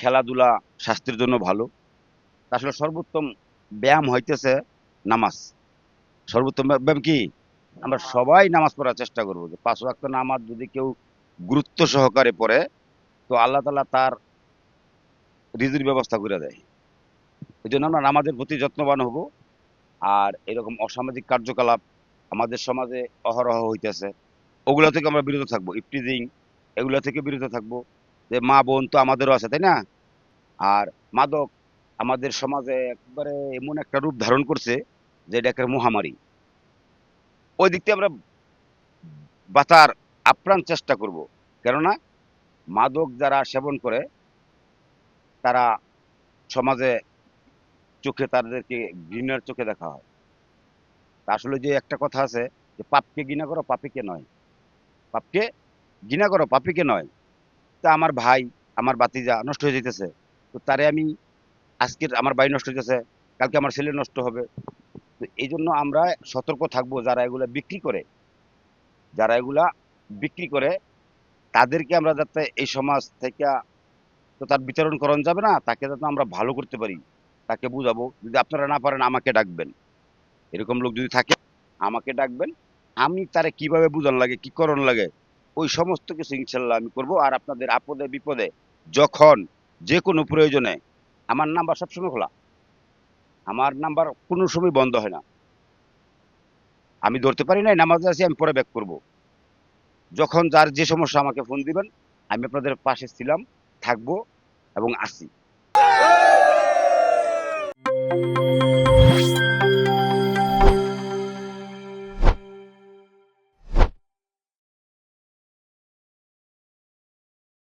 খেলাধুলা স্বাস্থ্যের জন্য ভালো। আসলে সর্বোত্তম ব্যায়াম হইতেছে নামাজ। সর্বোত্তম ব্যায়াম কি? আমরা সবাই নামাজ পড়ার চেষ্টা করব যে পাঁচ ওয়াক্ত নামাজ যদি কেউ গুরুত্ব সহকারে পড়ে, তো আল্লাহ তালা তার রিজির ব্যবস্থা করে দেয়। এই জন্য আমরা নামাজের প্রতি যত্নবান হব। আর এরকম অসামাজিক কার্যকলাপ আমাদের সমাজে অহরহ হইতেছে। ওগুলো থেকে আমরা বিরত থাকব। ইফটিজিং এগুলো থেকে বিরত থাকব। যে মা বোন তো আমাদেরও আছে, তাই না? আর মাদক আমাদের সমাজে একবারে এমন একটা রূপ ধারণ করছে যে এটা একটা মহামারী। ওই দিক থেকে আমরা বাঁচার আপ্রাণ চেষ্টা করব। কেননা মাদক যারা সেবন করে, তারা সমাজে চোখে তাদেরকে ঘৃণার চোখে দেখা হয়। আসলে যে একটা কথা আছে যে, পাপকে ঘৃণা করো, পাপিকে নয়। পাপকে ঘৃণা করো, পাপিকে নয়। তা আমার ভাই, আমার বাতিজা নষ্ট হয়ে যেতেছে তো তারে আমি আজকের আমার বাড়ি নষ্ট হইতেছে, কালকে আমার ছেলে নষ্ট হবে। তো এই জন্য আমরা সতর্ক থাকব যারা এগুলা বিক্রি করে। যারা এগুলা বিক্রি করে, তাদেরকে আমরা যাতে এই সমাজ থেকে তো তার বিতরণ করণ যাবে না, তাকে যাতে আমরা ভালো করতে পারি। তাকে বুঝাবো, যদি আপনারা না পারেন আমাকে ডাকবেন। এরকম লোক যদি থাকে, আমাকে ডাকবেন। আমি তারে কীভাবে বুঝান লাগে, কি করণ লাগে, ওই সমস্ত কিছু ইনশাল্লাহ আমি করব। আর আপনাদের আপদে বিপদে যখন যে কোনো প্রয়োজনে, আমার নাম্বার সবসময় খোলা। আমার নাম্বার কোনো সময় বন্ধ হয় না। আমি ধরতে পারি নাই, নামাজে আছি, আমি পরে ব্যাক করব। যখন যার যে সমস্যা আমাকে ফোন দিবেন, আমি আপনাদের পাশে ছিলাম, থাকব এবং আসি। Música